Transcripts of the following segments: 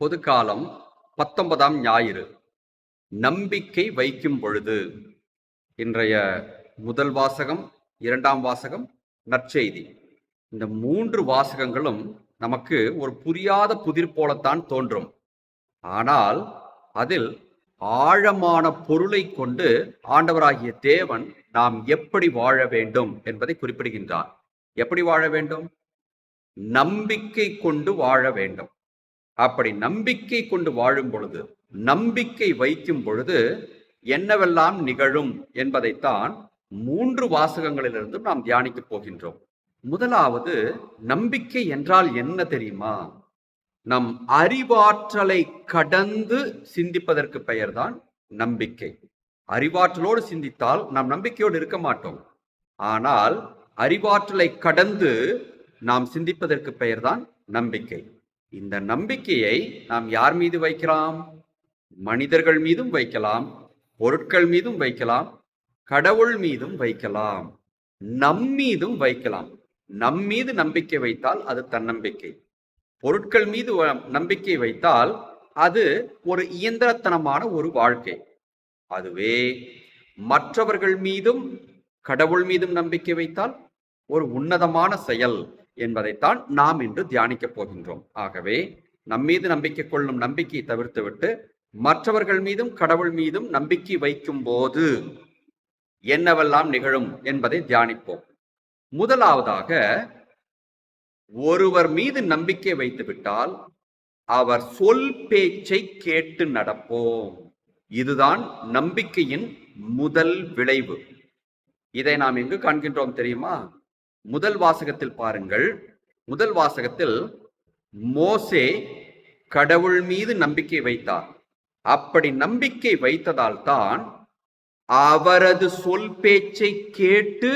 பொதுக்காலம் பத்தொன்பதாம் ஞாயிறு. நம்பிக்கை வைக்கும் பொழுது இன்றைய முதல் வாசகம் இரண்டாம் வாசகம் நற்செய்தி. இந்த மூன்று வாசகங்களும் நமக்கு ஒரு புரியாத புதிர் போலத்தான் தோன்றும். ஆனால் அதில் ஆழமான பொருளை கொண்டு ஆண்டவராகிய தேவன் நாம் எப்படி வாழ வேண்டும் என்பதை குறிப்பிடுகின்றார். எப்படி வாழ வேண்டும்? நம்பிக்கை கொண்டு வாழ வேண்டும். அப்படி நம்பிக்கை கொண்டு வாழும் பொழுது நம்பிக்கை வைக்கும் பொழுது என்னவெல்லாம் நிகழும் என்பதைத்தான் மூன்று வாசகங்களிலிருந்தும் நாம் தியானிக்கப் போகின்றோம். முதலாவது நம்பிக்கை என்றால் என்ன தெரியுமா? நம் அறிவாற்றலை கடந்து சிந்திப்பதற்கு பெயர்தான் நம்பிக்கை. அறிவாற்றலோடு சிந்தித்தால் நாம் நம்பிக்கையோடு இருக்க மாட்டோம். ஆனால் அறிவாற்றலை கடந்து நாம் சிந்திப்பதற்கு பெயர்தான் நம்பிக்கை. இந்த நம்பிக்கையை நாம் யார் மீது வைக்கலாம்? மனிதர்கள் மீதும் வைக்கலாம் பொருட்கள் மீதும் வைக்கலாம் கடவுள் மீதும் வைக்கலாம் நம் மீதும் வைக்கலாம். நம் மீது நம்பிக்கை வைத்தால் அது தன்னம்பிக்கை. பொருட்கள் மீது வ- நம்பிக்கை வைத்தால் அது ஒரு இயந்திரத்தனமான ஒரு வாழ்க்கை. அதுவே மற்றவர்கள் மீதும் கடவுள் மீதும் நம்பிக்கை வைத்தால் ஒரு உன்னதமான செயல். என்பதைத்தான் நாம் இன்று தியானிக்கப் போகின்றோம். ஆகவே நம் மீது நம்பிக்கை கொள்ளும் நம்பிக்கையை தவிர்த்துவிட்டு மற்றவர்கள் மீதும் கடவுள் மீதும் நம்பிக்கை வைக்கும் போது என்னவெல்லாம் நிகழும் என்பதை தியானிப்போம். முதலாவதாக ஒருவர் மீது நம்பிக்கை வைத்துவிட்டால் அவர் சொல் பேச்சை கேட்டு நடப்போம். இதுதான் நம்பிக்கையின் முதல் விளைவு. இதை நாம் எங்கு காண்கின்றோம் தெரியுமா? முதல் வாசகத்தில் பாருங்கள். முதல் வாசகத்தில் மோசே கடவுள் மீது நம்பிக்கை வைத்தார். அப்படி நம்பிக்கை வைத்ததால் தான் அவரது சொல் பேச்சை கேட்டு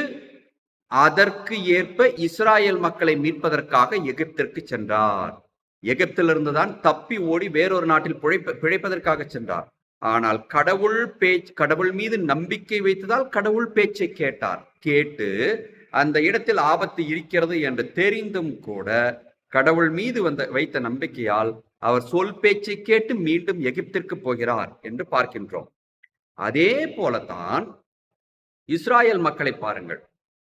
அதற்கு ஏற்ப இஸ்ராயேல் மக்களை மீட்பதற்காக எகிப்திற்கு சென்றார். எகிப்திலிருந்து தான் தப்பி ஓடி வேறொரு நாட்டில் பிழைப்ப பிழைப்பதற்காக சென்றார். ஆனால் கடவுள் பேச் கடவுள் மீது நம்பிக்கை வைத்ததால் கடவுள் பேச்சை கேட்டார். கேட்டு அந்த இடத்தில் ஆபத்து இருக்கிறது என்று தெரிந்தும் கூட கடவுள் மீது வந்த வைத்த நம்பிக்கையால் அவர் சொல் பேச்சை கேட்டு மீண்டும் எகிப்திற்கு போகிறார் என்று பார்க்கின்றோம். அதே போலத்தான் இஸ்ராயேல் மக்களை பாருங்கள்.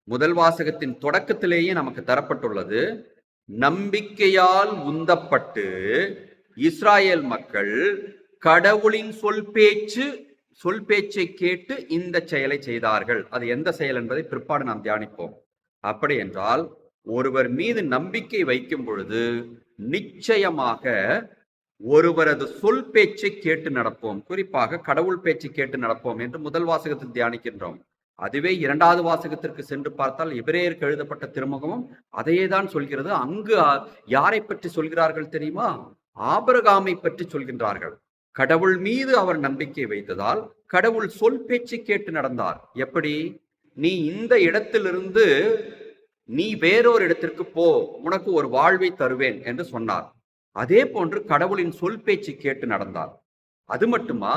முதல் வாசகத்தின் தொடக்கத்திலேயே நமக்கு தரப்பட்டுள்ளது நம்பிக்கையால் உந்தப்பட்டு இஸ்ராயேல் மக்கள் கடவுளின் சொல் பேச்சு சொல் பேச்சை கேட்டு இந்த செயலை செய்தார்கள். அது எந்த செயல் என்பதை பிற்பாடு நாம் தியானிப்போம். அப்படி என்றால் ஒருவர் மீது நம்பிக்கை வைக்கும் பொழுது நிச்சயமாக ஒருவரது சொல் பேச்சை கேட்டு நடப்போம். குறிப்பாக கடவுள் பேச்சை கேட்டு நடப்போம் என்று முதல் வாசகத்தில் தியானிக்கின்றோம். அதுவே இரண்டாவது வாசகத்திற்கு சென்று பார்த்தால் எபிரேயருக்கு எழுதப்பட்ட திருமுகமும் அதையே தான் சொல்கிறது. அங்கு யாரை பற்றி சொல்கிறார்கள் தெரியுமா? ஆபரகாமை பற்றி சொல்கின்றார்கள். கடவுள் மீது அவர் நம்பிக்கை வைத்ததால் கடவுள் சொல் பேச்சு கேட்டு நடந்தார். எப்படி? நீ இந்த இடத்திலிருந்து நீ வேறொரு இடத்திற்கு போ உனக்கு ஒரு வாழ்வை தருவேன் என்று சொன்னார். அதே போன்று கடவுளின் சொல் பேச்சு கேட்டு நடந்தார். அது மட்டுமா?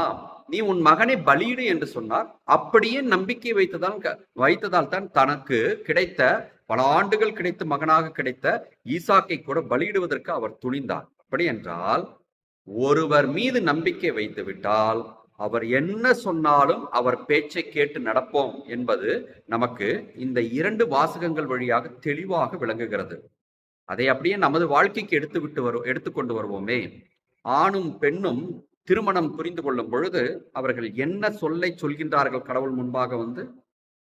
நீ உன் மகனை பலியிடு என்று சொன்னார். அப்படியே நம்பிக்கை வைத்ததால் க- வைத்ததால் தான் தனக்கு கிடைத்த பல ஆண்டுகள் கிடைத்த மகனாக கிடைத்த ஈசாக்கை கூட பலியிடுவதற்கு அவர் துணிந்தார். அப்படி என்றால் ஒருவர் மீது நம்பிக்கை வைத்து விட்டால் அவர் என்ன சொன்னாலும் அவர் பேச்சை கேட்டு நடப்போம் என்பது நமக்கு இந்த இரண்டு வாசகங்கள் வழியாக தெளிவாக விளங்குகிறது. அதை அப்படியே நமது வாழ்க்கைக்கு எடுத்து விட்டு வரும் எடுத்துக்கொண்டு வருவோமே. ஆணும் பெண்ணும் திருமணம் புரிந்து கொள்ளும் பொழுது அவர்கள் என்ன சொல்லை சொல்கின்றார்கள் கடவுள் முன்பாக வந்து?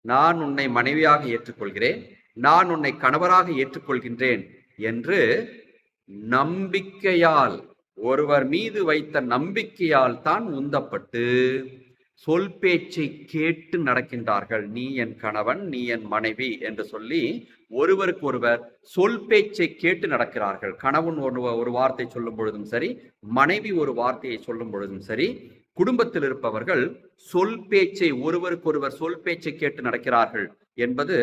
நான் உன்னை மனைவியாக ஏற்றுக்கொள்கிறேன் நான் உன்னை கணவராக ஏற்றுக்கொள்கின்றேன் என்று நம்பிக்கையால் ஒருவர் மீது வைத்த நம்பிக்கையால் தான் உந்தப்பட்டு சொல் பேச்சை கேட்டு நடக்கின்றார்கள். நீ என் கணவன் நீ என் மனைவி என்று சொல்லி ஒருவருக்கு ஒருவர் சொல் பேச்சை கேட்டு நடக்கிறார்கள். கணவன் ஒரு ஒரு வார்த்தை சொல்லும் பொழுதும் சரி மனைவி ஒரு வார்த்தையை சொல்லும் பொழுதும் சரி குடும்பத்தில் இருப்பவர்கள் சொல் பேச்சை ஒருவருக்கொருவர் சொல் பேச்சை கேட்டு நடக்கிறார்கள் என்பது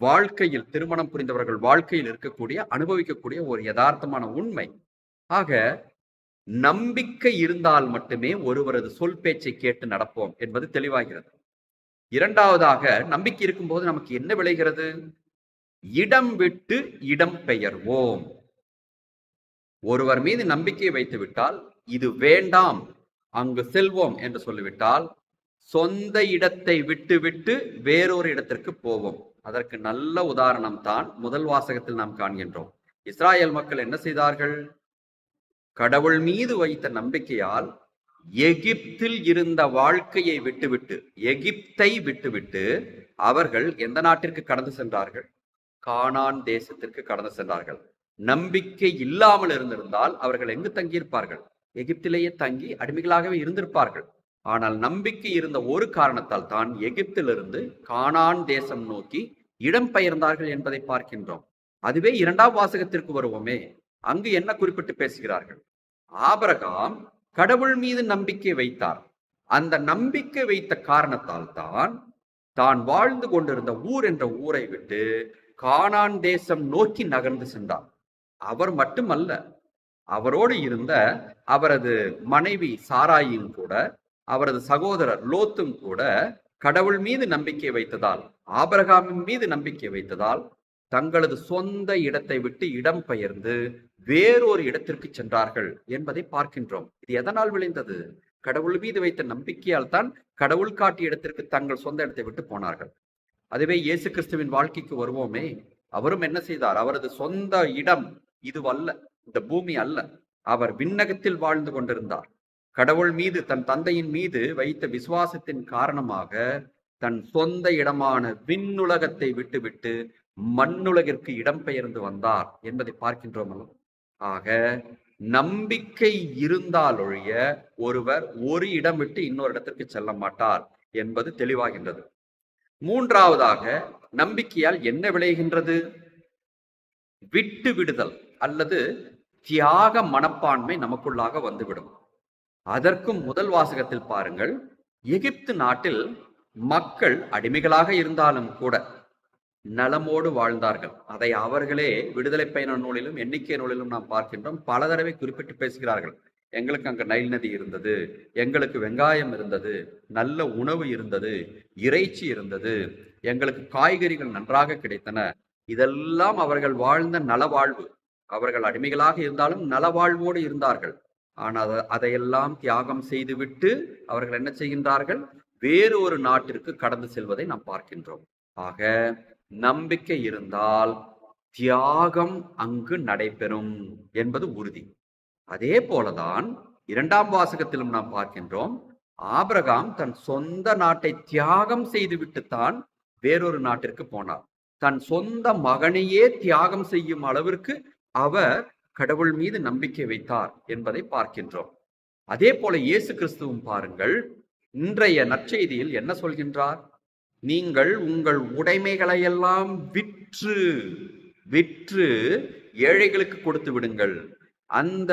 வாழ்க்கையில் திருமணம் புரிந்தவர்கள் வாழ்க்கையில் இருக்கக்கூடிய அனுபவிக்கக்கூடிய ஒரு யதார்த்தமான உண்மை. ஆக நம்பிக்கை இருந்தால் மட்டுமே ஒருவரது சொல் பேச்சை கேட்டு நடப்போம் என்பது தெளிவாகிறது. இரண்டாவதாக நம்பிக்கை இருக்கும்போது நமக்கு என்ன விளைகிறது? இடம் விட்டு இடம் பெயர்வோம். ஒருவர் மீது நம்பிக்கை வைத்து விட்டால் இது வேண்டாம் அங்கு செல்வோம் என்று சொல்லிவிட்டால் சொந்த இடத்தை விட்டு விட்டு வேறொரு இடத்திற்கு போவோம். அதற்கு நல்ல உதாரணம் தான் முதல் வாசகத்தில் நாம் காண்கின்றோம். இஸ்ராயேல் மக்கள் என்ன செய்தார்கள்? கடவுள் மீது வைத்த நம்பிக்கையால் எகிப்தில் இருந்த வாழ்க்கையை விட்டுவிட்டு எகிப்தை விட்டுவிட்டு அவர்கள் எந்த நாட்டிற்கு கடந்து சென்றார்கள்? கானான் தேசத்திற்கு கடந்து சென்றார்கள். நம்பிக்கை இல்லாமல் இருந்திருந்தால் அவர்கள் எங்கு தங்கியிருப்பார்கள்? எகிப்திலேயே தங்கி அடிமைகளாகவே இருந்திருப்பார்கள். ஆனால் நம்பிக்கை இருந்த ஒரு காரணத்தால் தான் எகிப்திலிருந்து கானான் தேசம் நோக்கி இடம்பெயர்ந்தார்கள் என்பதை பார்க்கின்றோம். அதுவே இரண்டாம் வாசகத்திற்கு வருவோமே. அங்கு என்ன குறிப்பிட்டு பேசுகிறார்கள்? ஆபரகாம் கடவுள் மீது நம்பிக்கை வைத்தார். அந்த நம்பிக்கை வைத்த காரணத்தால் தான் தான் வாழ்ந்து கொண்டிருந்த ஊர் என்ற ஊரை விட்டு கானான் தேசம் நோக்கி நகர்ந்து சென்றார். அவர் மட்டுமல்ல அவரோடு இருந்த அவரது மனைவி சாராயும் கூட அவரது சகோதரர் லோத்தும் கூட கடவுள் மீது நம்பிக்கை வைத்ததால் ஆபரகாமின் மீது நம்பிக்கை வைத்ததால் தங்களது சொந்த இடத்தை விட்டு இடம் பெயர்ந்து வேறொரு இடத்திற்கு சென்றார்கள் என்பதை பார்க்கின்றோம். இது எதனால் விளைந்தது? கடவுள் மீது வைத்த நம்பிக்கையால் தான் கடவுள் காட்டிய இடத்திற்கு தங்கள் சொந்த இடத்தை விட்டு போனார்கள். அதுவே இயேசு கிறிஸ்துவின் வாழ்க்கைக்கு வருவோமே. அவரும் என்ன செய்தார்? அவரது சொந்த இடம் இதுவல்ல இந்த பூமி அல்ல. அவர் விண்ணகத்தில் வாழ்ந்து கொண்டிருந்தார். கடவுள் மீது தன் தந்தையின் மீது வைத்த விசுவாசத்தின் காரணமாக தன் சொந்த இடமான விண்ணுலகத்தை விட்டுவிட்டு மண்ணுலகிற்கு இடம்பெயர்ந்து வந்தார் என்பதை பார்க்கின்றோம்? ஆக நம்பிக்கை இருந்தாலொழிய ஒருவர் ஒரு இடம் விட்டு இன்னொரு இடத்திற்கு செல்ல மாட்டார் என்பது தெளிவாகின்றது. மூன்றாவதாக நம்பிக்கையால் என்ன விளைகின்றது? விட்டு விடுதல் அல்லது தியாக மனப்பான்மை நமக்குள்ளாக வந்துவிடும். அதற்கும் முதல் வாசகத்தில் பாருங்கள் எகிப்து நாட்டில் மக்கள் அடிமைகளாக இருந்தாலும் கூட நலமோடு வாழ்ந்தார்கள். அதை அவர்களே விடுதலை பயண நூலிலும் எண்ணிக்கை நூலிலும் நாம் பார்க்கின்றோம். பல தடவை குறிப்பிட்டு பேசுகிறார்கள். எங்களுக்கு அங்க நைல் நதி இருந்தது. எங்களுக்கு வெங்காயம் இருந்தது. நல்ல உணவு இருந்தது. இறைச்சி இருந்தது. எங்களுக்கு காய்கறிகள் நன்றாக கிடைத்தன. இதெல்லாம் அவர்கள் வாழ்ந்த நலவாழ்வு. அவர்கள் அடிமைகளாக இருந்தாலும் நலவாழ்வோடு இருந்தார்கள். ஆனால் அதையெல்லாம் தியாகம் செய்துவிட்டு அவர்கள் என்ன செய்கின்றார்கள்? வேறு ஒரு நாட்டிற்கு கடந்து செல்வதை நாம் பார்க்கின்றோம். ஆக நம்பிக்கை இருந்தால் தியாகம் அங்கு நடைபெறும் என்பது உறுதி. அதே போலதான் இரண்டாம் வாசகத்திலும் நாம் பார்க்கின்றோம் ஆபிரகாம் தன் சொந்த நாட்டை தியாகம் செய்துவிட்டுத்தான் வேறொரு நாட்டிற்கு போனார். தன் சொந்த மகனையே தியாகம் செய்யும் அளவிற்கு அவர் கடவுள் மீது நம்பிக்கை வைத்தார் என்பதை பார்க்கின்றோம். அதே போல இயேசு கிறிஸ்துவும் பாருங்கள் இன்றைய நற்செய்தியில் என்ன சொல்கின்றார்? நீங்கள் உங்கள் உடைமைகளை எல்லாம் விற்று விற்று ஏழைகளுக்கு கொடுத்து விடுங்கள். அந்த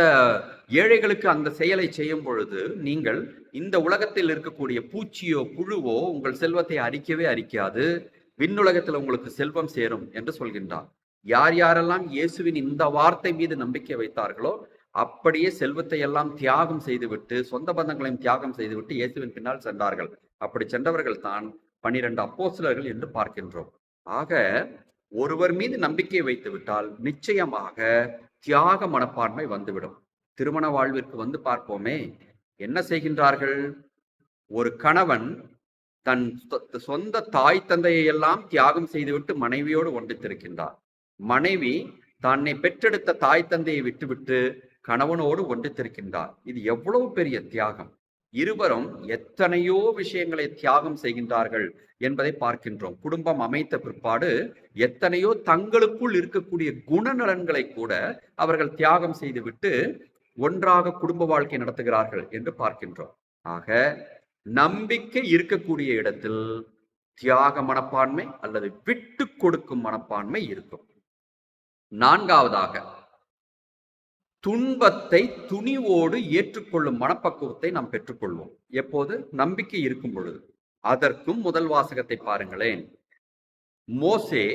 ஏழைகளுக்கு அந்த செயலை செய்யும் பொழுது நீங்கள் இந்த உலகத்தில் இருக்கக்கூடிய பூச்சியோ புழுவோ உங்கள் செல்வத்தை அரிக்கவே அரிக்காது. விண்ணுலகத்தில் உங்களுக்கு செல்வம் சேரும் என்று சொல்கின்றார் யார் யாரெல்லாம் இயேசுவின் இந்த வார்த்தை மீது நம்பிக்கை வைத்தார்களோ அப்படியே செல்வத்தை எல்லாம் தியாகம் செய்துவிட்டு சொந்த பந்தங்களையும் தியாகம் செய்துவிட்டு இயேசுவின் பின்னால் சென்றார்கள். அப்படி சென்றவர்கள் தான் பனிரெண்டு அப்போசிலர்கள் என்று பார்க்கின்றோம். ஆக ஒருவர் மீது நம்பிக்கை வைத்து விட்டால் நிச்சயமாக தியாக மனப்பான்மை வந்துவிடும். திருமண வாழ்விற்கு வந்து பார்ப்போமே என்ன செய்கின்றார்கள்? ஒரு கணவன் தன் சொந்த தாய் தந்தையை எல்லாம் தியாகம் செய்துவிட்டு மனைவியோடு ஒன்றித்திருக்கின்றார். மனைவி தன்னை பெற்றெடுத்த தாய் தந்தையை விட்டுவிட்டு கணவனோடு ஒன்றித்திருக்கின்றார். இது எவ்வளவு பெரிய தியாகம்! இருவரும் எத்தனையோ விஷயங்களை தியாகம் செய்கின்றார்கள் என்பதை பார்க்கின்றோம். குடும்பம் அமைத்த பிற்பாடு எத்தனையோ தங்களுக்குள் இருக்கக்கூடிய குணநலன்களை கூட அவர்கள் தியாகம் செய்துவிட்டு ஒன்றாக குடும்ப வாழ்க்கை நடத்துகிறார்கள் என்று பார்க்கின்றோம். ஆக நம்பிக்கை இருக்கக்கூடிய இடத்தில் தியாக மனப்பான்மை அல்லது விட்டு கொடுக்கும் மனப்பான்மை இருக்கும். நான்காவதாக துன்பத்தை துணிவோடு ஏற்றுக்கொள்ளும் மனப்பக்குவத்தை நாம் பெற்றுக்கொள்வோம். எப்போது? நம்பிக்கை இருக்கும் பொழுது. அதற்கும் முதல் வாசகத்தை பாருங்களேன். மோசே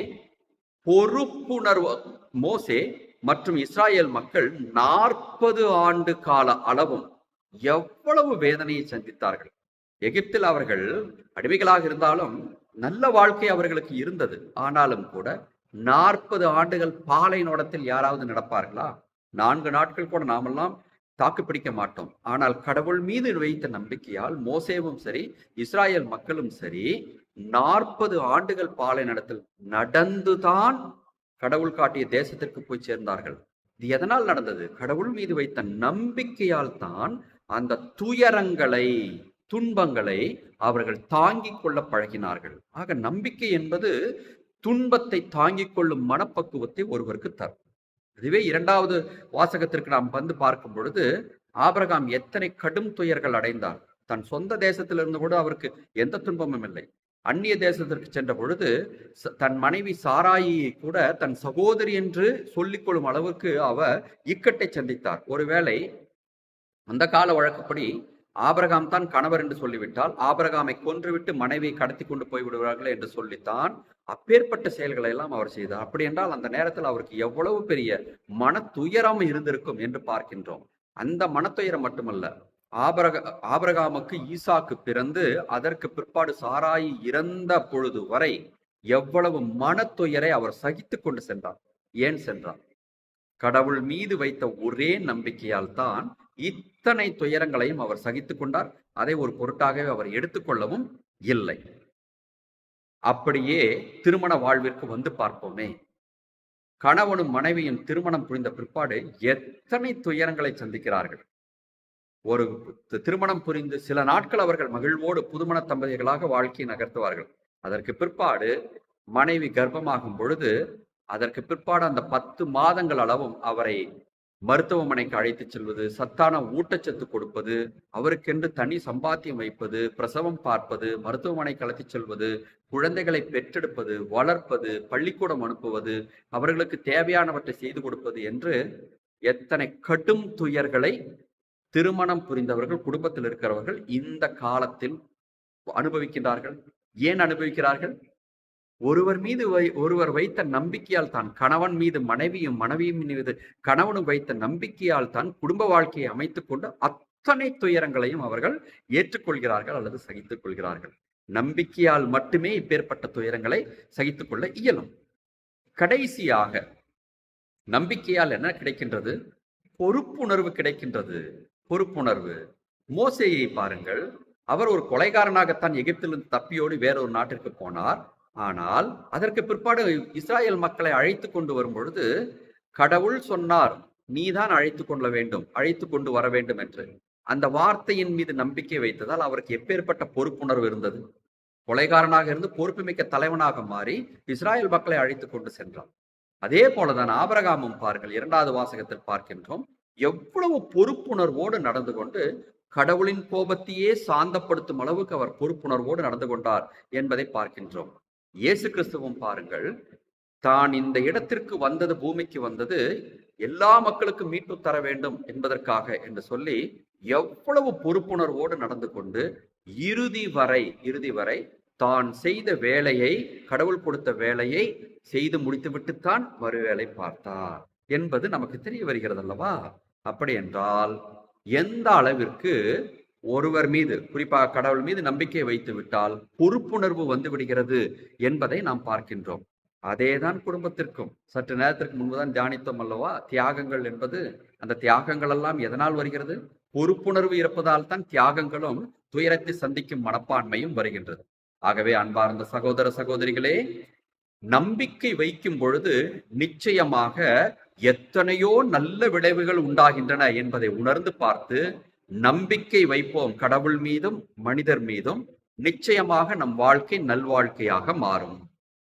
பொறுப்புணர்வு மோசே மற்றும் இஸ்ராயேல் மக்கள் நாற்பது ஆண்டு கால அளவும் எவ்வளவு வேதனையை சந்தித்தார்கள். எகிப்தில் அவர்கள் அடிமைகளாக இருந்தாலும் நல்ல வாழ்க்கை அவர்களுக்கு இருந்தது. ஆனாலும் கூட நாற்பது ஆண்டுகள் பாலை நோடத்தில் யாராவது நடப்பார்களா? நான்கு நாட்கள் கூட நாமெல்லாம் தாக்கு பிடிக்க மாட்டோம். ஆனால் கடவுள் மீது வைத்த நம்பிக்கையால் மோசேவும் சரி இஸ்ராயேல் மக்களும் சரி நாற்பது ஆண்டுகள் பாலை நடத்தல் நடந்துதான் கடவுள் காட்டிய தேசத்திற்கு போய் சேர்ந்தார்கள். இது எதனால் நடந்தது? கடவுள் மீது வைத்த நம்பிக்கையால் தான் அந்த துயரங்களை துன்பங்களை அவர்கள் தாங்கிக் கொள்ள பழகினார்கள். ஆக நம்பிக்கை என்பது துன்பத்தை தாங்கிக் கொள்ளும் மனப்பக்குவத்தை ஒருவருக்கு தரும். இதுவே இரண்டாவது வாசகத்திற்கு நாம் வந்து பார்க்கும் பொழுது ஆபிரகாம் எத்தனை கடும் துயர்கள் அடைந்தார். தன் சொந்த தேசத்திலிருந்து கூட அவருக்கு எந்த துன்பமும் இல்லை. அந்நிய தேசத்திற்கு சென்ற பொழுது தன் மனைவி சாராயியை கூட தன் சகோதரி என்று சொல்லிக்கொள்ளும் அளவுக்கு அவர் இக்கட்டை சந்தித்தார். ஒருவேளை அந்த கால வழக்கப்படி ஆபரகாம் தான் கணவர் என்று சொல்லிவிட்டால் ஆபரகாமை கொன்றுவிட்டு மனைவியை கடத்தி கொண்டு போய் விடுவார்கள் என்று சொல்லித்தான் அப்பேற்பட்ட செயல்களை எல்லாம் அவர் செய்தார். அப்படி என்றால் அந்த நேரத்தில் அவருக்கு எவ்வளவு பெரிய மன துயரம் இருந்திருக்கும் என்று பார்க்கின்றோம். அந்த மனத்துயரம் மட்டுமல்ல ஆபரக ஆபரகாமுக்கு ஈசாக்கு பிறந்து அதற்கு பிற்பாடு சாராயி இறந்த பொழுது வரை எவ்வளவு மனத்துயரை அவர் சகித்துக் கொண்டு சென்றார். ஏன் சென்றார்? கடவுள் மீது வைத்த ஒரே நம்பிக்கையால் தான் இத்தனை துயரங்களையும் அவர் சகித்துக் கொண்டார். அதை ஒரு பொருட்டாகவே அவர் எடுத்துக்கொள்ளவும் இல்லை. அப்படியே திருமண வாழ்விற்கு வந்து பார்ப்போமே. கணவனும் மனைவியும் திருமணம் புரிந்த பிற்பாடு எத்தனை துயரங்களை சந்திக்கிறார்கள். ஒரு திருமணம் புரிந்து சில நாட்கள் அவர்கள் மகிழ்வோடு புதுமண தம்பதிகளாக வாழ்க்கையை நகர்த்துவார்கள். அதற்கு பிற்பாடு மனைவி கர்ப்பமாகும் பொழுது அதற்கு பிற்பாடு அந்த பத்து மாதங்கள் அளவும் அவரை மருத்துவமனைக்கு அழைத்துச் செல்வது சத்தான ஊட்டச்சத்து கொடுப்பது அவருக்கென்று தனி சம்பாத்தியம் வைப்பது பிரசவம் பார்ப்பது மருத்துவமனைக்கு அழைத்து செல்வது குழந்தைகளை பெற்றெடுப்பது வளர்ப்பது பள்ளிக்கூடம் அனுப்புவது அவர்களுக்கு தேவையானவற்றை செய்து கொடுப்பது என்று எத்தனை கடும் துயர்களை திருமணம் புரிந்தவர்கள் குடும்பத்தில் இருக்கிறவர்கள் இந்த காலத்தில் அனுபவிக்கின்றார்கள். ஏன் அனுபவிக்கிறார்கள்? ஒருவர் மீது வை- ஒருவர் வைத்த நம்பிக்கையால் தான் கணவன் மீது மனைவியும் மனைவியும் மீது கணவனும் வைத்த நம்பிக்கையால் தான் குடும்ப வாழ்க்கையை அமைத்துக் கொண்டு அத்தனை துயரங்களையும் அவர்கள் ஏற்றுக்கொள்கிறார்கள் அல்லது சகித்துக் கொள்கிறார்கள். நம்பிக்கையால் மட்டுமே இப்பேற்பட்ட துயரங்களை சகித்துக் கொள்ள இயலும். கடைசியாக நம்பிக்கையால் என்ன கிடைக்கின்றது? பொறுப்புணர்வு கிடைக்கின்றது. பொறுப்புணர்வு. மோசையை பாருங்கள். அவர் ஒரு கொலைகாரனாகத்தான் எகிப்திலிருந்து தப்பியோடு வேறொரு நாட்டிற்கு போனார். ஆனால் அதற்கு பிற்பாடு இஸ்ராயல் மக்களை அழைத்து கொண்டு வரும் பொழுது கடவுள் சொன்னார் நீதான் அழைத்து கொள்ள வேண்டும் அழைத்து கொண்டு வர வேண்டும் என்று. அந்த வார்த்தையின் மீது நம்பிக்கை வைத்ததால் அவருக்கு எப்பேற்பட்ட பொறுப்புணர்வு இருந்தது. கொலைகாரனாக இருந்து பொறுப்புமிக்க தலைவனாக மாறி இஸ்ராயல் மக்களை அழைத்து கொண்டு சென்றார் அதே போலதான் ஆபரகாமும் பாருங்கள் இரண்டாவது வாசகத்தில் பார்க்கின்றோம். எவ்வளவு பொறுப்புணர்வோடு நடந்து கொண்டு கடவுளின் கோபத்தையே சாந்தப்படுத்தும் அளவுக்கு அவர் பொறுப்புணர்வோடு நடந்து கொண்டார் என்பதை பார்க்கின்றோம். இயேசு கிறிஸ்துவும் பாருங்கள் தான் இந்த இடத்திற்கு வந்தது பூமிக்கு வந்தது எல்லா மக்களுக்கும் மீட்பு தர வேண்டும் என்பதற்காக என்று சொல்லி எவ்வளவு பொறுப்புணர்வோடு நடந்து கொண்டு இறுதி வரை இறுதி வரை தான் செய்த வேலையை கடவுள் கொடுத்த வேலையை செய்து முடித்துவிட்டுத்தான் மறுவேளை பார்த்தார் என்பது நமக்கு தெரிய வருகிறது அல்லவா அப்படி என்றால் எந்த அளவிற்கு ஒருவர் மீது குறிப்பாக கடவுள் மீது நம்பிக்கை வைத்து விட்டால் பொறுப்புணர்வு வந்து விடுகிறது என்பதை நாம் பார்க்கின்றோம். அதேதான் குடும்பத்திற்கும். சற்று நேரத்திற்கு முன்புதான் தியானித்தோம் அல்லவா? தியாகங்கள் என்பது அந்த தியாகங்கள் எல்லாம் எதனால் வருகிறது? பொறுப்புணர்வு இருப்பதால் தான் தியாகங்களும் துயரத்தை சந்திக்கும் மனப்பான்மையும் வருகின்றது. ஆகவே அன்பார்ந்த சகோதர சகோதரிகளே நம்பிக்கை வைக்கும் பொழுது நிச்சயமாக எத்தனையோ நல்ல விளைவுகள் உண்டாகின்றன என்பதை உணர்ந்து பார்த்து நம்பிக்கை வைப்போம் கடவுள் மீதும் மனிதர் மீதும். நிச்சயமாக நம் வாழ்க்கை நல்வாழ்க்கையாக மாறும்.